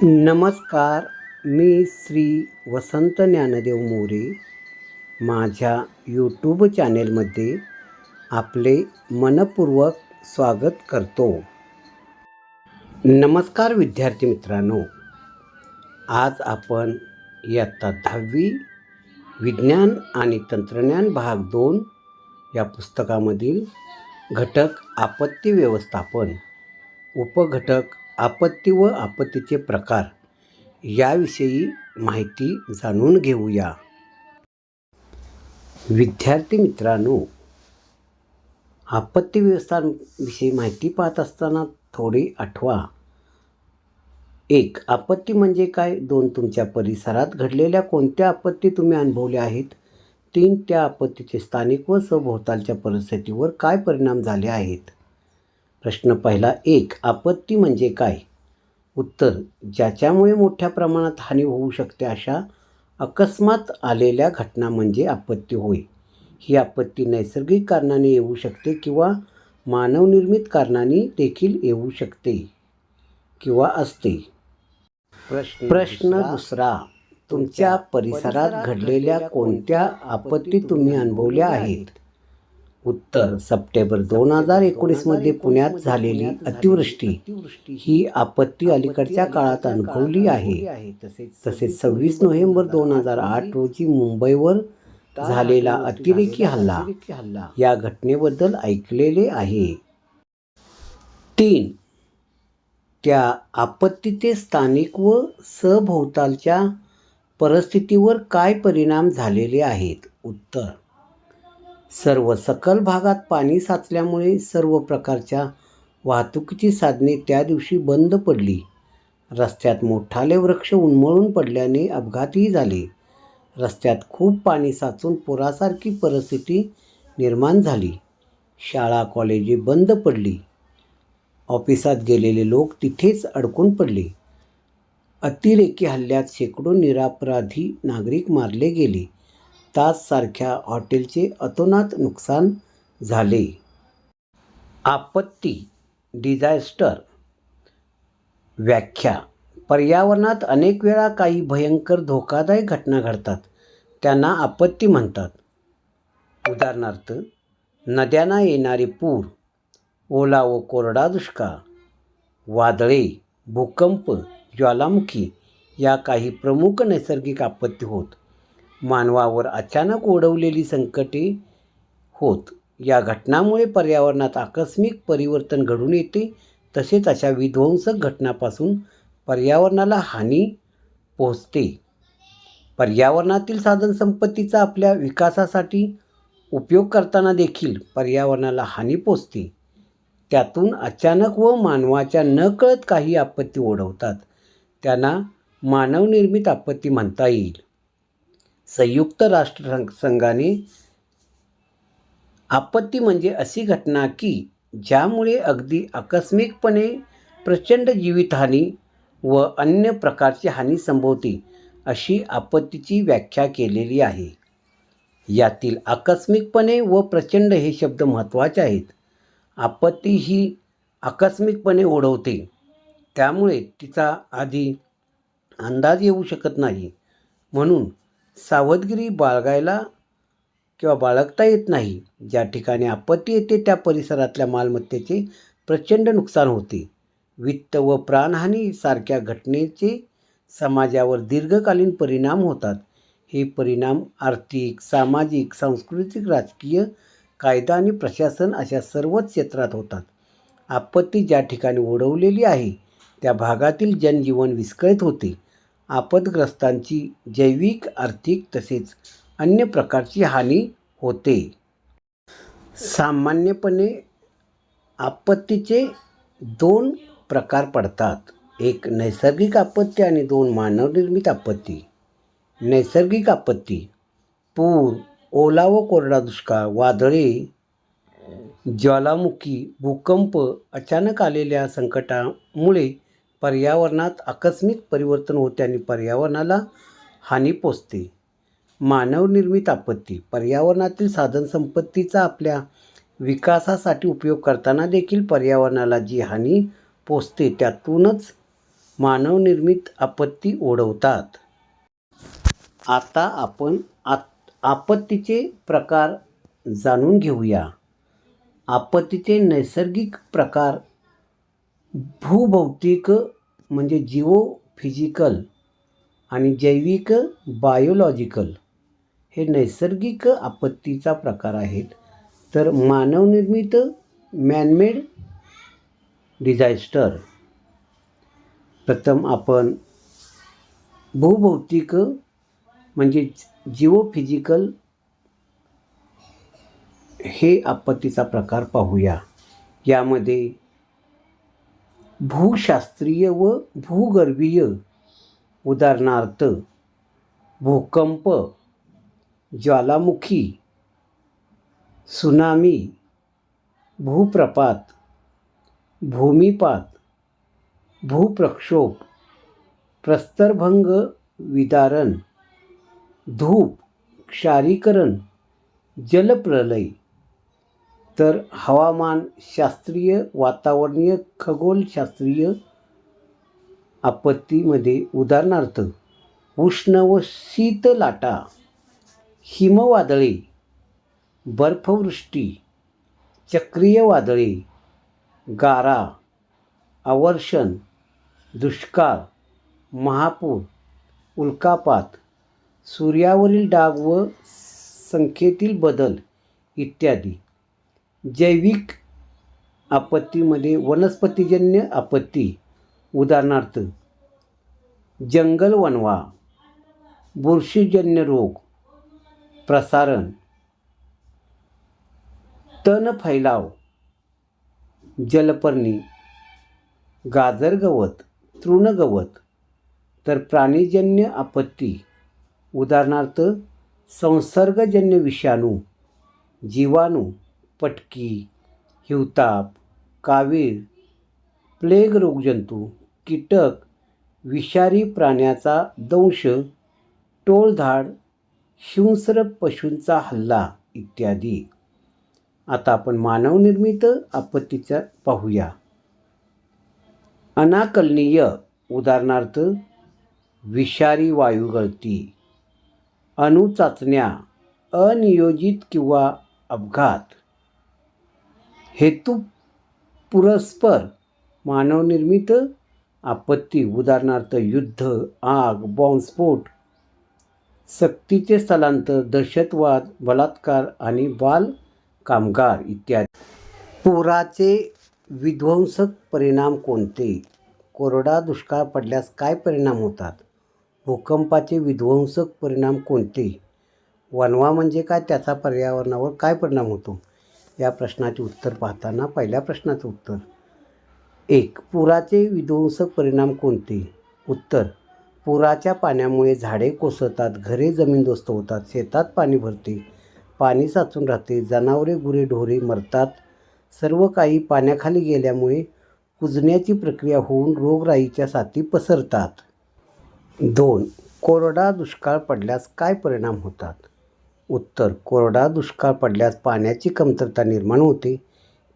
नमस्कार मी श्री वसंत ज्ञानदेव मोरे. माझ्या यूट्यूब चॅनेलमध्ये आपले मनपूर्वक स्वागत करतो. नमस्कार विद्यार्थी मित्रांनो. आज आपण इयत्ता दहावी विज्ञान आणि तंत्रज्ञान भाग दोन या पुस्तकामधील घटक आपत्ती व्यवस्थापन उपघटक आपत्ती व आपत्तीचे प्रकार याविषयी माहिती जाणून घेऊया. विद्यार्थी मित्रांनो आपत्ती व्यवस्थांविषयी माहिती पाहत असताना थोडी आठवा. एक आपत्ती म्हणजे काय? दोन तुमच्या परिसरात घडलेल्या कोणत्या आपत्ती तुम्ही अनुभवल्या आहेत? तीन त्या आपत्तीचे स्थानिक व सभोवतालच्या परिस्थितीवर काय परिणाम झाले आहेत? प्रश्न पहिला एक आपत्ती म्हणजे काय? उत्तर ज्याच्यामुळे मोठ्या प्रमाणात हानी होऊ शकते अशा अकस्मात आलेल्या घटना म्हणजे आपत्ती होय. ही आपत्ती नैसर्गिक कारणाने येऊ शकते किंवा मानवनिर्मित कारणाने देखील येऊ शकते किंवा असते. प्रश्न प्रश्न दुसरा तुमच्या परिसरात घडलेल्या कोणत्या आपत्ती तुम्ही अनुभवल्या आहेत? उत्तर सप्टेंबर दोन हजार एकोणीसमध्ये पुण्यात झालेली अतिवृष्टी ही आपत्ती अलीकडच्या काळात अनुभवली आहे. तसेच सव्वीस नोव्हेंबर दोन हजार आठ रोजी मुंबईवर झालेला अतिरेकी हल्ला या घटनेबद्दल ऐकलेले आहे. तीन त्या आपत्तीचे स्थानिक व सभोवतालच्या परिस्थितीवर काय परिणाम झालेले आहेत? उत्तर सर्व सकल भागात पाणी साचल्यामुळे सर्व प्रकारच्या वाहतुकीची साधने त्या दिवशी बंद पडली. रस्त्यात मोठाले वृक्ष उन्मळून पडल्याने अपघातही झाले. रस्त्यात खूप पाणी साचून पुरासारखी परिस्थिती निर्माण झाली. शाळा कॉलेजे बंद पडली. ऑफिसात गेलेले लोक तिथेच अडकून पडले. अतिरेकी हल्ल्यात शेकडो निरापराधी नागरिक मारले गेले. ताजसारख्या हॉटेलचे अतोनात नुकसान झाले. आपत्ती डिझायस्टर व्याख्या. पर्यावरणात अनेक वेळा काही भयंकर धोकादायक घटना घडतात. त्यांना आपत्ती म्हणतात. उदाहरणार्थ नद्यांना येणारे पूर ओला व कोरडा दुष्काळ वादळे भूकंप ज्वालामुखी या काही प्रमुख नैसर्गिक आपत्ती होत. मानवावर अचानक ओढवलेली संकटे होत. या घटनामुळे पर्यावरणात आकस्मिक परिवर्तन घडून येते. तसेच अशा विध्वंसक घटनापासून पर्यावरणाला हानी पोहोचते. पर्यावरणातील साधनसंपत्तीचा आपल्या विकासासाठी उपयोग करताना देखील पर्यावरणाला हानी पोचते त्यातून अचानक व मानवाच्या नकळत काही आपत्ती ओढवतात. त्यांना मानवनिर्मित आपत्ती म्हणता येईल. संयुक्त राष्ट्र संघाने आपत्ती म्हणजे अशी घटना की ज्यामुळे अगदी आकस्मिकपणे प्रचंड जीवितहानी व अन्य प्रकारची हानी संभवते अशी आपत्तीची व्याख्या केलेली आहे. यातील आकस्मिकपणे व प्रचंड हे शब्द महत्त्वाचे आहेत. आपत्ती ही आकस्मिकपणे ओढवते. त्यामुळे तिचा आधी अंदाज येऊ शकत नाही. म्हणून सावधगिरी बाळगायला किंवा बाळगता येत नाही. ज्या ठिकाणी आपत्ती येते त्या परिसरातल्या मालमत्तेचे प्रचंड नुकसान होते. वित्त व प्राणहानी सारख्या घटनेचे समाजावर दीर्घकालीन परिणाम होतात. हे परिणाम आर्थिक सामाजिक सांस्कृतिक राजकीय कायदा आणि प्रशासन अशा सर्वच क्षेत्रात होतात. आपत्ती ज्या ठिकाणी ओढवलेली आहे त्या भागातील जनजीवन विस्कळीत होते. आपदग्रस्तांची जैविक आर्थिक तसेच अन्य प्रकारची हानी होते. सामान्यपणे आपत्तीचे दोन प्रकार पडतात. एक नैसर्गिक आपत्ती आणि दोन मानवनिर्मित आपत्ती. नैसर्गिक आपत्ती पूर ओला व कोरडा दुष्काळ वादळे ज्वालामुखी भूकंप अचानक आलेल्या संकटामुळे पर्यावरणात आकस्मिक परिवर्तन होते आणि पर्यावरणाला हानी पोचते. मानवनिर्मित आपत्ती पर्यावरणातील साधनसंपत्तीचा आपल्या विकासासाठी उपयोग करताना देखील पर्यावरणाला जी हानी पोचते त्यातूनच मानवनिर्मित आपत्ती ओढवतात. आता आपण आत आपत्तीचे प्रकार जाणून घेऊया. आपत्तीचे नैसर्गिक प्रकार भूभौतिक म्हणजे जिओ फिजिकल आणि जैविक बायोलॉजिकल हे नैसर्गिक आपत्तीचा प्रकार आहेत. तर मानवनिर्मित मॅनमेड डिझायस्टर प्रथम आपण भूभौतिक म्हणजे जिओ फिजिकल हे आपत्तीचा प्रकार पाहूया. यामध्ये भूशास्त्रीय व भूगर्भीय. उदाहरणार्थ भूकंप ज्वालामुखी सुनामी भूप्रपात भूमिपात भूप्रक्षोभ प्रस्तरभंग विदारण धूप क्षारीकरण जलप्रलय. तर हवामान शास्त्रीय वातावरणीय खगोलशास्त्रीय आपत्तीमध्ये उदाहरणार्थ उष्ण व शीत लाटा हिमवादळे बर्फवृष्टी चक्रीय वादळे गारा आवर्षण दुष्काळ महापूर उल्कापात सूर्यावरील डाग व संख्येतील बदल इत्यादी. जैविक आपत्तीमध्ये वनस्पतीजन्य आपत्ती. उदाहरणार्थ जंगल वनवा बुरशीजन्य रोग प्रसारण तण फैलाव जलपर्णी गाजर गवत तृणगवत तर प्राणीजन्य आपत्ती. उदाहरणार्थ संसर्गजन्य विषाणू जीवाणू पटकी हिवताप कावीळ प्लेग रोगजंतू कीटक विषारी प्राण्याचा दंश टोळधाड हिंस्र पशूंचा हल्ला इत्यादी. आता आपण मानवनिर्मित आपत्तीचा पाहूया. अनाकलनीय उदाहरणार्थ विषारी वायू गळती अणुचाचण्या अनियोजित किंवा अपघात. हेतू पुरस्पर मानवनिर्मित आपत्ती उदाहरणार्थ युद्ध आग बॉम्बस्फोट सक्तीचे स्थलांतर दहशतवाद बलात्कार आणि बाल कामगार इत्यादी. पुराचे विध्वंसक परिणाम कोणते? कोरडा दुष्काळ पडल्यास काय परिणाम होतात? भूकंपाचे विध्वंसक परिणाम कोणते? वनवा म्हणजे काय? त्याचा पर्यावरणावर काय परिणाम होतो? या प्रश्नाचे उत्तर पाहताना पहिल्या प्रश्नाचं उत्तर. एक पुराचे विध्वंसक परिणाम कोणते? उत्तर पुराच्या पाण्यामुळे झाडे कोसळतात घरे जमीनदोस्त होतात शेतात पाणी भरते पाणी साचून राहते जनावरे गुरे ढोरे मरतात. सर्व काही पाण्याखाली गेल्यामुळे कुजण्याची प्रक्रिया होऊन रोगराईच्या साथी पसरतात. दोन कोरडा दुष्काळ पडल्यास काय परिणाम होतात? उत्तर कोरडा दुष्काळ पडल्यास पाण्याची कमतरता निर्माण होते.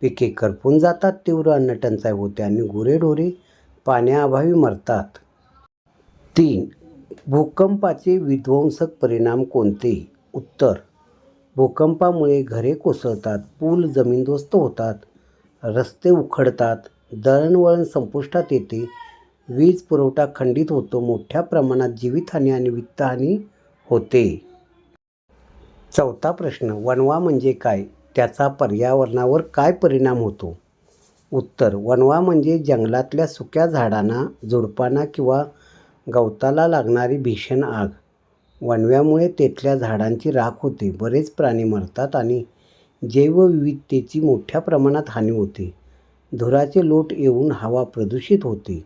पिके करपून जातात तीव्र अन्नटंचाई होते आणि गुरेढोरे पाण्याअभावी मरतात. तीन भूकंपाचे विध्वंसक परिणाम कोणते उत्तर भूकंपामुळे घरे कोसळतात पूल जमीनदोस्त होतात रस्ते उखडतात दळणवळण संपुष्टात येते वीज पुरवठा खंडित होतो मोठ्या प्रमाणात जीवितहानी आणि वित्तहानी होते. चौथा प्रश्न वनवा म्हणजे काय? त्याचा पर्यावरणावर काय परिणाम होतो? उत्तर वनवा म्हणजे जंगलातल्या सुक्या झाडांना झुडपांना किंवा गवताला लागणारी भीषण आग. वणव्यामुळे तेथल्या झाडांची राख होते बरेच प्राणी मरतात आणि जैवविविधतेची मोठ्या प्रमाणात हानी होते. धुराचे लोट येऊन हवा प्रदूषित होते.